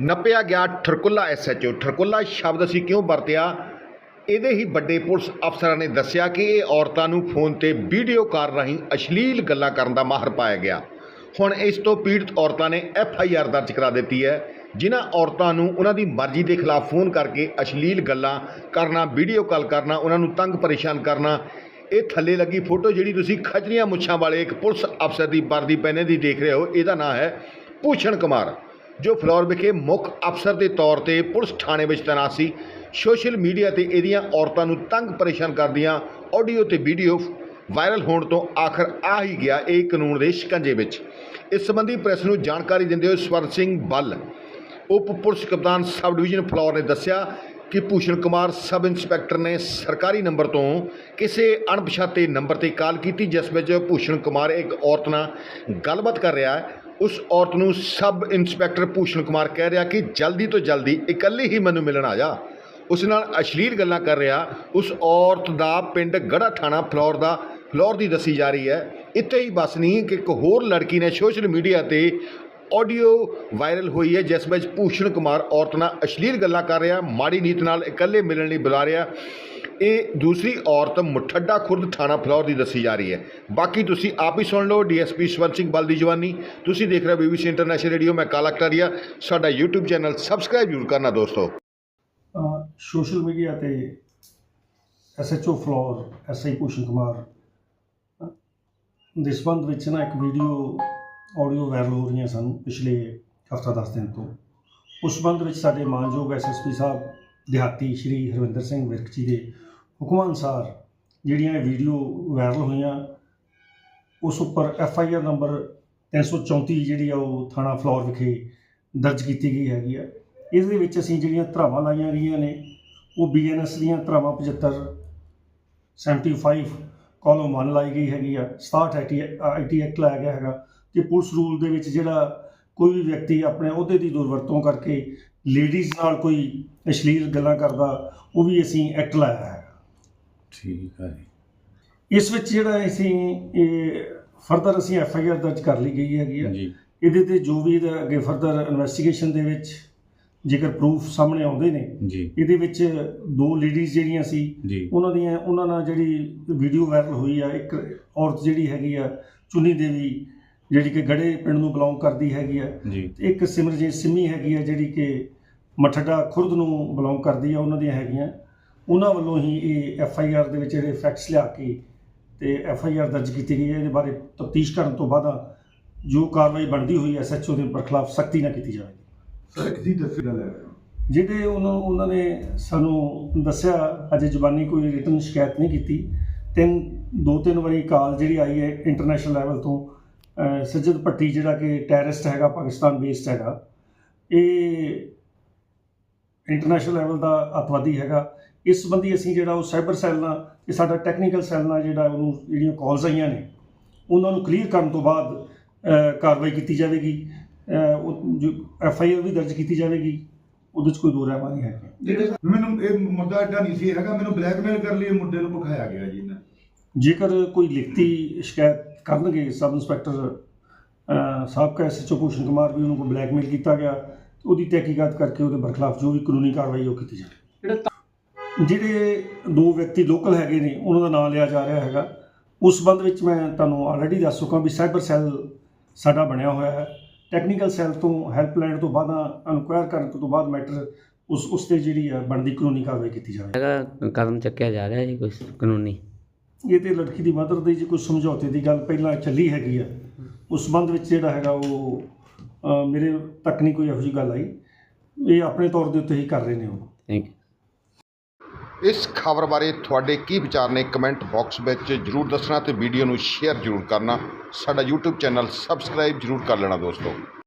ਨੱਪਿਆ ਗਿਆ ਠਰਕੁੱਲਾ ਐਸਐਚਓ ਠਰਕੁੱਲਾ ਸ਼ਬਦ ਅਸੀਂ ਕਿਉਂ ਵਰਤਿਆ? ਇਹਦੇ ਹੀ ਵੱਡੇ ਪੁਲਿਸ ਅਫਸਰਾਂ ਨੇ ਦੱਸਿਆ ਕਿ ਇਹ ਔਰਤਾਂ ਨੂੰ ਫੋਨ ਤੇ ਵੀਡੀਓ ਕਾਲ ਰਾਹੀਂ ਅਸ਼ਲੀਲ ਗੱਲਾਂ ਕਰਨ ਦਾ ਮਾਹਰ ਪਾਇਆ ਗਿਆ। ਹੁਣ ਇਸ ਤੋਂ ਪੀੜਤ ਔਰਤਾਂ ਨੇ ਐਫ ਆਈ ਆਰ ਦਰਜ ਕਰਾ ਦਿੱਤੀ ਹੈ। ਜਿਨ੍ਹਾਂ ਔਰਤਾਂ ਨੂੰ ਉਹਨਾਂ ਦੀ ਮਰਜ਼ੀ ਦੇ ਖਿਲਾਫ ਫੋਨ ਕਰਕੇ ਅਸ਼ਲੀਲ ਗੱਲਾਂ ਕਰਨਾ, ਵੀਡੀਓ ਕਾਲ ਕਰਨਾ, ਉਹਨਾਂ ਨੂੰ ਤੰਗ ਪਰੇਸ਼ਾਨ ਕਰਨਾ, ਇਹ ਥੱਲੇ ਲੱਗੀ ਫੋਟੋ ਜਿਹੜੀ ਤੁਸੀਂ ਖਜਰੀਆਂ ਮੁੱਛਾਂ ਵਾਲੇ ਇੱਕ ਪੁਲਿਸ ਅਫਸਰ ਦੀ ਵਰਦੀ ਪਹਿਨੇ ਦੀ ਦੇਖ ਰਹੇ ਹੋ, ਇਹਦਾ ਨਾਂ ਹੈ ਭੂਸ਼ਣ ਕੁਮਾਰ। ਜੋ ਫਲੋਰ ਵਿਖੇ ਮੁੱਖ ਅਫਸਰ ਦੇ ਤੌਰ ਤੇ ਪੁਲਿਸ ਥਾਣੇ ਵਿੱਚ ਤੈਨਾਤ ਸੀ। ਸੋਸ਼ਲ ਮੀਡੀਆ ਤੇ ਇਹਦੀਆਂ ਔਰਤਾਂ ਨੂੰ ਤੰਗ ਪਰੇਸ਼ਾਨ ਕਰਦੀਆਂ ਆਡੀਓ ਤੇ ਵੀਡੀਓ ਵਾਇਰਲ ਹੋਣ ਤੋਂ ਆਖਰ ਆ ਹੀ ਗਿਆ ਇਹ ਕਾਨੂੰਨ ਦੇ ਸ਼ਿਕੰਜੇ ਵਿੱਚ। ਇਸ ਸੰਬੰਧੀ ਪ੍ਰੈਸ ਨੂੰ ਜਾਣਕਾਰੀ ਦਿੰਦੇ ਹੋਏ ਸਵਰਨ ਸਿੰਘ ਬੱਲ, ਉਪ ਪੁਲਿਸ ਕਪਤਾਨ ਸਬ ਡਿਵੀਜ਼ਨ ਫਲੋਰ ਨੇ ਦੱਸਿਆ ਕਿ ਭੂਸ਼ਣ ਕੁਮਾਰ ਸਬ ਇੰਸਪੈਕਟਰ ਨੇ ਸਰਕਾਰੀ ਨੰਬਰ ਤੋਂ ਕਿਸੇ ਅਣਪਛਾਤੇ ਨੰਬਰ ਤੇ ਕਾਲ ਕੀਤੀ, ਜਿਸ ਵਿੱਚ ਭੂਸ਼ਣ ਕੁਮਾਰ ਇੱਕ ਔਰਤ ਨਾਲ ਗੱਲਬਾਤ ਕਰ ਰਿਹਾ ਹੈ। ਉਸ ਔਰਤ ਨੂੰ ਸਬ ਇੰਸਪੈਕਟਰ ਭੂਸ਼ਣ ਕੁਮਾਰ ਕਹਿ ਰਿਹਾ ਕਿ ਜਲਦੀ ਤੋਂ ਜਲਦੀ ਇਕੱਲੀ ਹੀ ਮੈਨੂੰ ਮਿਲਣ ਆ ਜਾ। ਉਸ ਨਾਲ ਅਸ਼ਲੀਲ ਗੱਲਾਂ ਕਰ ਰਿਹਾ, ਉਸ ਔਰਤ ਦਾ ਪਿੰਡ ਗੜਾ ਥਾਣਾ ਫਲੋਰ ਦਾ, ਫਲੋਰ ਦੀ ਦੱਸੀ ਜਾ ਰਹੀ ਹੈ। ਇੱਥੇ ਹੀ ਬਸ ਨਹੀਂ ਕਿ ਇੱਕ ਹੋਰ ਲੜਕੀ ਨੇ ਸੋਸ਼ਲ ਮੀਡੀਆ ਤੇ ਆਡੀਓ ਵਾਇਰਲ ਹੋਈ ਹੈ, ਜਿਸ ਵਿੱਚ ਭੂਸ਼ਣ ਕੁਮਾਰ ਔਰਤ ਨਾਲ ਅਸ਼ਲੀਲ ਗੱਲਾਂ ਕਰ ਰਿਹਾ, ਮਾੜੀ ਨੀਤ ਨਾਲ ਇਕੱਲੇ ਮਿਲਣ ਲਈ ਬੁਲਾ ਰਿਹਾ। ਇਹ ਦੂਸਰੀ ਔਰਤ ਮੁਠੱਡਾ ਖੁਰਦ ਥਾਣਾ ਫਲੌਰ ਦੀ ਦੱਸੀ ਜਾ ਰਹੀ ਹੈ। ਬਾਕੀ ਤੁਸੀਂ ਆਪ ਹੀ ਸੁਣ ਲਓ, ਡੀਐਸਪੀ ਸਵਰਨ ਸਿੰਘ ਬਲ ਦੀ ਜਵਾਨੀ। ਤੁਸੀਂ ਦੇਖ ਰਹੇ ਹੋ ਬੀਬੀਸੀ ਇੰਟਰਨੈਸ਼ਨਲ ਰੇਡੀਓ, ਮੈਂ ਕਾਲਾ ਕਟਾਰੀਆ। ਸਾਡਾ YouTube ਚੈਨਲ ਸਬਸਕ੍ਰਾਈਬ ਜ਼ਰੂਰ ਕਰਨਾ ਦੋਸਤੋ। ਸੋਸ਼ਲ ਮੀਡੀਆ ਤੇ ਐਸਐਚਓ ਫਲੋਰ ਐਸਆਈ ਭੂਸ਼ਣ ਕੁਮਾਰ। ਦੇ ਸੰਬੰਧ ਵਿੱਚ ਨਾ ਇੱਕ ਵੀਡੀਓ ਆਡੀਓ ਵਾਇਰਲ ਹੋ ਰਹੀਆਂ ਸਾਨੂੰ ਪਿਛਲੇ ਹਫਤਾ 10 ਦਿਨ ਤੋਂ। ਉਸ ਸੰਬੰਧ ਵਿੱਚ ਸਾਡੇ ਮਾਨਯੋਗ ਐਸਐਸਪੀ ਸਾਹਿਬ ਦਿਹਾਤੀ ਸ਼੍ਰੀ ਹਰਵਿੰਦਰ ਸਿੰਘ ਵਿਰਕ ਜੀ ਦੇ ਹੁਕਮਾਂ ਅਨੁਸਾਰ ਜਿਹੜੀਆਂ ਇਹ ਵੀਡੀਓ ਵਾਇਰਲ ਹੋਈਆਂ, ਉਸ ਉੱਪਰ ਐਫ ਆਈ ਆਰ ਨੰਬਰ 334 ਜਿਹੜੀ ਆ ਉਹ ਥਾਣਾ ਫਲੋਰ ਵਿਖੇ ਦਰਜ ਕੀਤੀ ਗਈ ਹੈਗੀ ਆ। ਇਸ ਦੇ ਵਿੱਚ ਅਸੀਂ ਜਿਹੜੀਆਂ ਧਰਾਵਾਂ ਲਾਈਆਂ ਗਈਆਂ ਨੇ, ਉਹ ਬੀਐਨਐਸ ਦੀਆਂ ਧਰਾਵਾਂ 75 75 ਕਾਲਮ 1 ਲਾਈ ਗਈ ਹੈਗੀ ਆ 67 ਆਈਟੀ ਆਈਟੀ ਐਕਟ ਲਾਇਆ ਗਿਆ ਹੈਗਾ ਕਿ ਪੁਲਿਸ ਰੂਲ ਦੇ ਵਿੱਚ ਜਿਹੜਾ ਕੋਈ ਵੀ ਵਿਅਕਤੀ ਆਪਣੇ ਅਹੁਦੇ ਦੀ ਦੁਰਵਰਤੋਂ ਕਰਕੇ ਲੇਡੀਜ਼ ਨਾਲ ਕੋਈ ਅਸ਼ਲੀਲ ਗੱਲਾਂ ਕਰਦਾ ਉਹ ਵੀ ਅਸੀਂ ਐਕਟ ਲਾਇਆ ਹੈ। ਠੀਕ ਹੈ ਜੀ। ਇਸ ਵਿੱਚ ਜਿਹੜਾ ਅਸੀਂ ਇਹ ਫਰਦਰ ਅਸੀਂ ਐਫ ਆਈ ਆਰ ਦਰਜ ਕਰ ਲਈ ਗਈ ਹੈਗੀ ਆ। ਜੀ। ਇਹਦੇ ਤੇ ਜੋ ਵੀ ਇਹਦਾ ਅੱਗੇ ਫਰਦਰ ਇਨਵੈਸਟੀਗੇਸ਼ਨ ਦੇ ਵਿੱਚ ਜੇਕਰ ਪ੍ਰੂਫ ਸਾਹਮਣੇ ਆਉਂਦੇ ਨੇ ਜੀ। ਇਹਦੇ ਵਿੱਚ ਦੋ ਲੇਡੀਜ਼ ਜਿਹੜੀਆਂ ਸੀ ਉਹਨਾਂ ਦੀਆਂ ਉਹਨਾਂ ਨਾਲ ਜਿਹੜੀ ਵੀਡੀਓ ਵਾਇਰਲ ਹੋਈ ਆ ਇੱਕ ਔਰਤ ਜਿਹੜੀ ਹੈਗੀ ਆ ਚੁੰਨੀ ਦੇਵੀ ਜਿਹੜੀ ਕਿ ਗੜੇ ਪਿੰਡ ਨੂੰ ਬਿਲੋਂਗ ਕਰਦੀ ਹੈਗੀ ਆ। ਇੱਕ ਸਿਮਰਜੀਤ ਸਿੰਮੀ ਹੈਗੀ ਆ ਜਿਹੜੀ ਕਿ ਮਠੜਾ ਖੁਰਦ ਨੂੰ ਬਿਲੋਂਗ ਕਰਦੀ ਆ ਉਹਨਾਂ ਦੀਆਂ ਹੈਗੀਆਂ। ਉਹਨਾਂ ਵੱਲੋਂ ਹੀ ਇਹ ਐਫ ਆਈ ਆਰ ਦੇ ਵਿੱਚ ਜਿਹੜੇ ਫੈਕਟਸ ਲਿਆ ਕੇ ਤੇ ਐਫ ਆਈ ਆਰ ਦਰਜ ਕੀਤੀ ਗਈ ਹੈ। ਇਹਦੇ ਬਾਰੇ ਤਫਤੀਸ਼ ਕਰਨ ਤੋਂ ਬਾਅਦ ਜੋ ਕਾਰਵਾਈ ਬਣਦੀ ਹੋਈ ਐਸ ਐਚ ਓ ਦੇ ਖਿਲਾਫ ਸਖਤੀ ਨਾਲ ਕੀਤੀ ਜਾਵੇਗੀ। ਸਰ ਕਿਸੀ ਦੱਸੀ ਗੱਲ ਹੈ। ਜਿਹੜੇ ਉਹਨਾਂ ਉਹਨਾਂ ਨੇ ਸਾਨੂੰ ਦੱਸਿਆ ਅਜੇ ਜ਼ਬਾਨੀ ਕੋਈ ਰਿਟਨ ਸ਼ਿਕਾਇਤ ਨਹੀਂ ਕੀਤੀ। ਤਿੰਨ ਦੋ ਤਿੰਨ ਵਾਰੀ ਕਾਲ ਜਿਹੜੀ ਆਈ ਹੈ ਇੰਟਰਨੈਸ਼ਨਲ ਲੈਵਲ ਤੋਂ ਸੱਜਦ ਭੱਟੀ ਜਿਹੜਾ ਕਿ ਟੈਰਰਿਸਟ ਹੈਗਾ ਪਾਕਿਸਤਾਨ ਬੇਸਡ ਹੈਗਾ। ਇਹ ਇੰਟਰਨੈਸ਼ਨਲ ਲੈਵਲ ਦਾ ਅਤਵਾਦੀ ਹੈਗਾ। ਇਸ ਸੰਬੰਧੀ ਅਸੀਂ ਜਿਹੜਾ ਉਹ ਸਾਈਬਰ ਸੈੱਲ ਨਾਲ ਤੇ ਸਾਡਾ ਟੈਕਨੀਕਲ ਸੈੱਲ ਨਾਲ ਜਿਹੜਾ ਉਹਨੂੰ ਜਿਹੜੀਆਂ ਕਾਲਸ ਆਈਆਂ ਨੇ ਉਹਨਾਂ ਨੂੰ ਕਲੀਅਰ ਕਰਨ ਤੋਂ ਬਾਅਦ ਕਾਰਵਾਈ ਕੀਤੀ ਜਾਵੇਗੀ। ਐਫ ਆਈ ਆਰ ਵੀ ਦਰਜ ਕੀਤੀ ਜਾਵੇਗੀ। ਉਹਦੇ 'ਚ ਕੋਈ ਦੋ ਰਾਮਾ ਨਹੀਂ ਹੈ ਜਿਹੜੇ ਮੈਨੂੰ ਇਹ ਮੁੱਦਾ ਏਡਾ ਨਹੀਂ ਸੀ ਹੈਗਾ ਮੈਨੂੰ ਬਲੈਕਮੇਲ ਕਰ ਲਈ ਇਹ ਮੁੱਦੇ ਨੂੰ ਪਖਾਇਆ ਗਿਆ ਜੀ ਇਹਨਾਂ ਜੇਕਰ ਕੋਈ ਲਿਖਤੀ ਸ਼ਿਕਾਇਤ ਕਰਨਗੇ ਸਬ ਇੰਸਪੈਕਟਰ ਅਹ ਸਾਬਕਾ ਐਸਐਚਓ ਭੂਸ਼ਣ ਕੁਮਾਰ ਵੀ ਉਹਨੂੰ ਬਲੈਕਮੇਲ ਕੀਤਾ ਗਿਆ ਉਹਦੀ ਤਹਿਕੀਕਾਤ ਕਰਕੇ ਉਹਦੇ ਬਰਖਲਾਫ ਜੋ ਵੀ ਕਾਨੂੰਨੀ ਕਾਰਵਾਈ ਉਹ ਕੀਤੀ ਜਾਵੇ। ਜਿਹੜੇ ਦੋ ਵਿਅਕਤੀ ਲੋਕਲ ਹੈਗੇ ਨੇ ਉਹਨਾਂ ਦਾ ਨਾਮ ਲਿਆ ਜਾ ਰਿਹਾ ਹੈਗਾ। ਉਸ ਸੰਬੰਧ ਵਿੱਚ ਮੈਂ ਤੁਹਾਨੂੰ ਆਲਰੇਡੀ ਦੱਸ ਚੁੱਕਾ ਵੀ ਸਾਈਬਰ ਸੈੱਲ ਸਾਡਾ ਬਣਿਆ ਹੋਇਆ ਹੈ। ਟੈਕਨੀਕਲ ਸੈੱਲ ਤੋਂ ਹੈਲਪ ਲੈਣ ਤੋਂ ਬਾਅਦ ਇਨਕੁਆਇਰ ਕਰਨ ਤੋਂ ਬਾਅਦ ਮੈਟਰ ਉਸ ਉਸ ਤੇ ਜਿਹੜੀ ਹੈ ਬਣਦੀ ਕਾਨੂੰਨੀ ਕਾਰਵਾਈ ਕੀਤੀ ਜਾਵੇ। ਹੈਗਾ ਕਦਮ ਚੱਕਿਆ ਜਾ ਰਿਹਾ ਜੀ ਕੋਈ ਕਾਨੂੰਨੀ? ਇਹ ਤੇ ਲੜਕੀ ਦੀ ਮਦਰ ਦੀ ਜੇ ਕੋਈ ਸਮਝੌਤੇ ਦੀ ਗੱਲ ਪਹਿਲਾਂ ਚੱਲੀ ਹੈਗੀ ਆ। ਉਸ ਸੰਬੰਧ ਵਿੱਚ ਜਿਹੜਾ ਹੈਗਾ ਉਹ ਮੇਰੇ ਤੱਕ ਨਹੀਂ ਕੋਈ ਇਹੋ ਜਿਹੀ ਗੱਲ ਆਈ। ਇਹ ਆਪਣੇ ਤੌਰ ਦੇ ਉੱਤੇ ਹੀ ਕਰ ਰਹੇ ਨੇ ਉਹ। ਥੈਂਕ ਯੂ ਇਸ ਖਬਰ ਬਾਰੇ ਤੁਹਾਡੇ ਕੀ ਵਿਚਾਰ ਨੇ ਕਮੈਂਟ ਬਾਕਸ ਵਿੱਚ ਜਰੂਰ ਦੱਸਣਾ ਤੇ ਵੀਡੀਓ ਨੂੰ ਸ਼ੇਅਰ ਜਰੂਰ ਕਰਨਾ। ਸਾਡਾ YouTube ਚੈਨਲ ਸਬਸਕ੍ਰਾਈਬ ਜਰੂਰ ਕਰ ਲੈਣਾ ਦੋਸਤੋ।